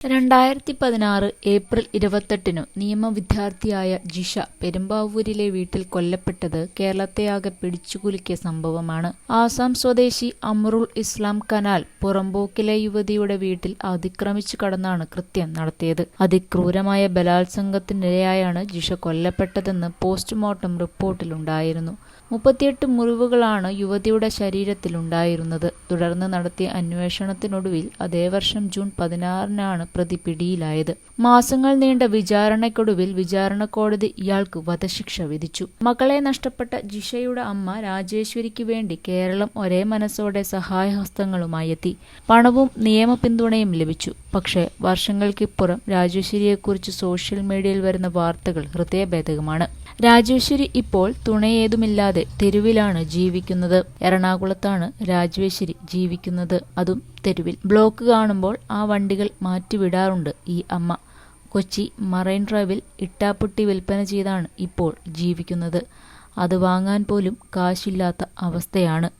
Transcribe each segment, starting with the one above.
രണ്ടായിരത്തി പതിനാറ് ഏപ്രിൽ ഇരുപത്തെട്ടിനു നിയമവിദ്യാർത്ഥിയായ ജിഷ പെരുമ്പാവൂരിലെ വീട്ടിൽ കൊല്ലപ്പെട്ടത് കേരളത്തെയാകെ പിടിച്ചുകുലുക്കിയ സംഭവമാണ്. ആസാം സ്വദേശി അമറുൽ ഇസ്ലാം കനാൽ പുറമ്പോക്കിലെ യുവതിയുടെ വീട്ടിൽ അതിക്രമിച്ചു കടന്നാണ് കൃത്യം നടത്തിയത്. അതിക്രൂരമായ ബലാത്സംഗത്തിനിരയായാണ് ജിഷ കൊല്ലപ്പെട്ടതെന്ന് പോസ്റ്റ്മോർട്ടം റിപ്പോർട്ടിലുണ്ടായിരുന്നു. മുപ്പത്തിയെട്ട് മുറിവുകളാണ് യുവതിയുടെ ശരീരത്തിലുണ്ടായിരുന്നത്. തുടർന്ന് നടത്തിയ അന്വേഷണത്തിനൊടുവിൽ അതേ വർഷം ജൂൺ പതിനാറിനാണ് പ്രതി പിടിയിലായത്. മാസങ്ങൾ നീണ്ട വിചാരണയ്ക്കൊടുവിൽ വിചാരണ കോടതി ഇയാൾക്ക് വധശിക്ഷ വിധിച്ചു. മകളെ നഷ്ടപ്പെട്ട ജിഷയുടെ അമ്മ രാജേശ്വരിക്ക് വേണ്ടി കേരളം ഒരേ മനസ്സോടെ സഹായഹസ്തങ്ങളുമായി എത്തി പണവും നിയമ പിന്തുണയും ലഭിച്ചു. പക്ഷേ വർഷങ്ങൾക്കിപ്പുറം രാജേശ്വരിയെക്കുറിച്ച് സോഷ്യൽ മീഡിയയിൽ വരുന്ന വാർത്തകൾ ഹൃദയഭേദകമാണ്. രാജേശ്വരി ഇപ്പോൾ തുണയേതുമില്ലാതെ തെരുവിലാണ് ജീവിക്കുന്നത്. എറണാകുളത്താണ് രാജേശ്വരി ജീവിക്കുന്നത്. അതും തെരുവിൽ. ബ്ലോക്ക് കാണുമ്പോൾ ആ വണ്ടികൾ മാറ്റിവിടാറുണ്ട് ഈ അമ്മ. കൊച്ചി മറൈൻ ഡ്രൈവിൽ ഇട്ടാപ്പുട്ടി വിൽപ്പന ചെയ്താണ് ഇപ്പോൾ ജീവിക്കുന്നത്. അത് വാങ്ങാൻ പോലും കാശില്ലാത്ത അവസ്ഥയാണ്.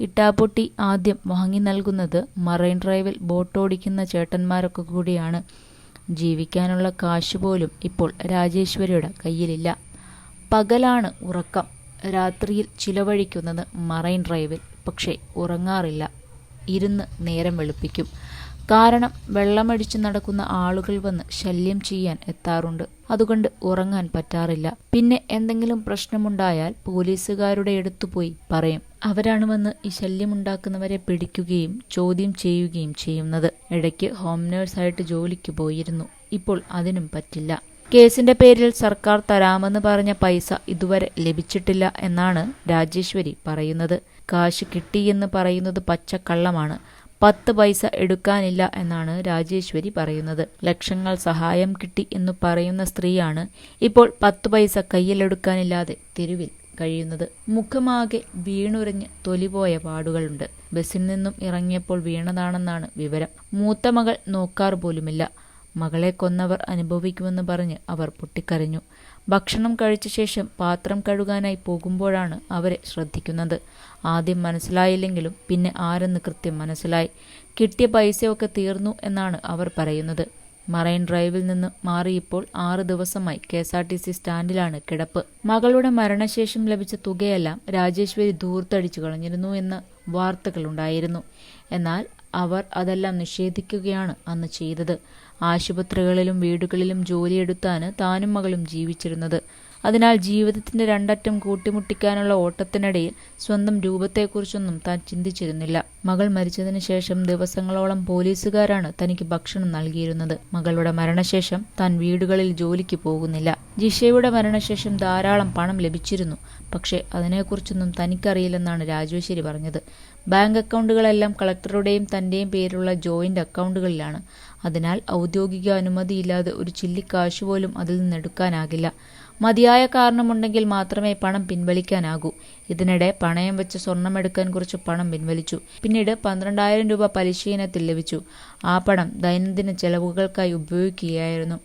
ഇട്ടാപ്പൊട്ടി ആദ്യം വാങ്ങി നൽകുന്നത് മറൈൻ ഡ്രൈവിൽ ബോട്ടോടിക്കുന്ന ചേട്ടന്മാരൊക്കെ കൂടിയാണ്. ജീവിക്കാനുള്ള കാശ് പോലും ഇപ്പോൾ രാജേശ്വരിയുടെ കയ്യിലില്ല. പകലാണ് ഉറക്കം. രാത്രിയിൽ ചിലവഴിക്കുന്നത് മറൈൻ ഡ്രൈവിൽ പക്ഷേ ഉറങ്ങാറില്ല. ഇരുന്ന് നേരം വെളുപ്പിക്കും. കാരണം വെള്ളമടിച്ചു നടക്കുന്ന ആളുകൾ വന്ന് ശല്യം ചെയ്യാൻ എത്താറുണ്ട്. അതുകൊണ്ട് ഉറങ്ങാൻ പറ്റാറില്ല. പിന്നെ എന്തെങ്കിലും പ്രശ്നമുണ്ടായാൽ പോലീസുകാരുടെ അടുത്തു പോയി പറയും. അവരാണ് വന്ന് ഈ ശല്യമുണ്ടാക്കുന്നവരെ പിടിക്കുകയും ചോദ്യം ചെയ്യുകയും ചെയ്യുന്നത്. ഇടയ്ക്ക് ഹോം നേഴ്സായിട്ട് ജോലിക്ക് പോയിരുന്നു. ഇപ്പോൾ അതിനും പറ്റില്ല. കേസിന്റെ പേരിൽ സർക്കാർ തരാമെന്ന് പറഞ്ഞ പൈസ ഇതുവരെ ലഭിച്ചിട്ടില്ല എന്നാണ് രാജേശ്വരി പറയുന്നത്. കാശ് കിട്ടിയെന്ന് പറയുന്നത് പച്ചക്കള്ളമാണ്. പത്ത് പൈസ എടുക്കാനില്ല എന്നാണ് രാജേശ്വരി പറയുന്നത്. ലക്ഷങ്ങൾ സഹായം കിട്ടി എന്ന് പറയുന്ന സ്ത്രീയാണ് ഇപ്പോൾ പത്ത് പൈസ കയ്യിലെടുക്കാനില്ലാതെ തെരുവിൽ കഴിയുന്നത്. മുഖമാകെ വീണുരഞ്ഞ് തൊലിപോയ പാടുകളുണ്ട്. ബസ്സിൽ നിന്നും ഇറങ്ങിയപ്പോൾ വീണതാണെന്നാണ് വിവരം. മൂത്ത മകൾ പോലുമില്ല. മകളെ കൊന്നവർ അനുഭവിക്കുമെന്ന് പറഞ്ഞ് അവർ പൊട്ടിക്കരഞ്ഞു. ഭക്ഷണം കഴിച്ച ശേഷം പാത്രം കഴുകാനായി പോകുമ്പോഴാണ് അവരെ ശ്രദ്ധിക്കുന്നത്. ആദ്യം മനസ്സിലായില്ലെങ്കിലും പിന്നെ ആരെന്ന് കൃത്യം മനസ്സിലായി. കിട്ടിയ പൈസയൊക്കെ തീർന്നു എന്നാണ് അവർ പറയുന്നത്. മറൈൻ ഡ്രൈവിൽ നിന്ന് മാറിയപ്പോൾ ആറ് ദിവസമായി K S R T C സ്റ്റാൻഡിലാണ് കിടപ്പ്. മകളുടെ മരണശേഷം ലഭിച്ച തുകയെല്ലാം രാജേശ്വരി ധൂർത്തടിച്ചു കളഞ്ഞിരുന്നു എന്ന് വാർത്തകളുണ്ടായിരുന്നു. എന്നാൽ അവർ അതെല്ലാം നിഷേധിക്കുകയാണ് അന്ന് ചെയ്തത്. ആശുപത്രികളിലും വീടുകളിലും ജോലിയെടുത്താണ് താനും മകളും ജീവിച്ചിരുന്നത്. അതിനാൽ ജീവിതത്തിന്റെ രണ്ടറ്റം കൂട്ടിമുട്ടിക്കാനുള്ള ഓട്ടത്തിനിടയിൽ സ്വന്തം രൂപത്തെക്കുറിച്ചൊന്നും താൻ ചിന്തിച്ചിരുന്നില്ല. മകൾ മരിച്ചതിന് ശേഷം ദിവസങ്ങളോളം പോലീസുകാരാണ് തനിക്ക് ഭക്ഷണം നൽകിയിരുന്നത്. മകളുടെ മരണശേഷം താൻ വീടുകളിൽ ജോലിക്ക് പോകുന്നില്ല. ജിഷയുടെ മരണശേഷം ധാരാളം പണം ലഭിച്ചിരുന്നു. പക്ഷേ അതിനെക്കുറിച്ചൊന്നും തനിക്കറിയില്ലെന്നാണ് രാജേശ്വരി പറഞ്ഞത്. ബാങ്ക് അക്കൗണ്ടുകളെല്ലാം കളക്ടറുടെയും തന്റെയും പേരിലുള്ള ജോയിന്റ് അക്കൗണ്ടുകളിലാണ്. അതിനാൽ ഔദ്യോഗിക അനുമതിയില്ലാതെ ഒരു ചില്ലിക്കാശ് പോലും അതിൽ നിന്നെടുക്കാനാകില്ല. മതിയായ കാരണമുണ്ടെങ്കിൽ മാത്രമേ പണം പിൻവലിക്കാനാകൂ. ഇതിനിടെ പണയം വെച്ച് സ്വർണമെടുക്കാൻ കുറച്ച് പണം പിൻവലിച്ചു. പിന്നീട് പന്ത്രണ്ടായിരം രൂപ പലിശ ഇനത്തിൽ ലഭിച്ചു. ആ പണം ദൈനംദിന ചെലവുകൾക്കായി ഉപയോഗിക്കുകയായിരുന്നു.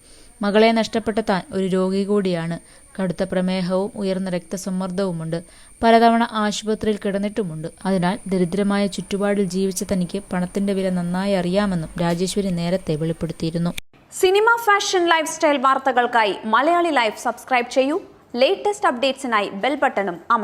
മകളെ നഷ്ടപ്പെട്ട താൻ ഒരു രോഗി കൂടിയാണ്. കടുത്ത പ്രമേഹവും ഉയർന്ന രക്തസമ്മർദ്ദവുമുണ്ട്. പലതവണ ആശുപത്രിയിൽ കിടന്നിട്ടുമുണ്ട്. അതിനാൽ ദരിദ്രമായ ചുറ്റുപാടിൽ ജീവിച്ച തനിക്ക് പണത്തിന്റെ വില നന്നായി അറിയാമെന്നും രാജേശ്വരി നേരത്തെ വെളിപ്പെടുത്തിയിരുന്നു. സിനിമ ഫാഷൻ ലൈഫ് സ്റ്റൈൽ വാർത്തകൾക്കായി മലയാളി ലൈഫ് സബ്സ്ക്രൈബ് ചെയ്യൂ. ലേറ്റസ്റ്റ് അപ്ഡേറ്റ്സിനായി ബെൽ ബട്ടണും അമർ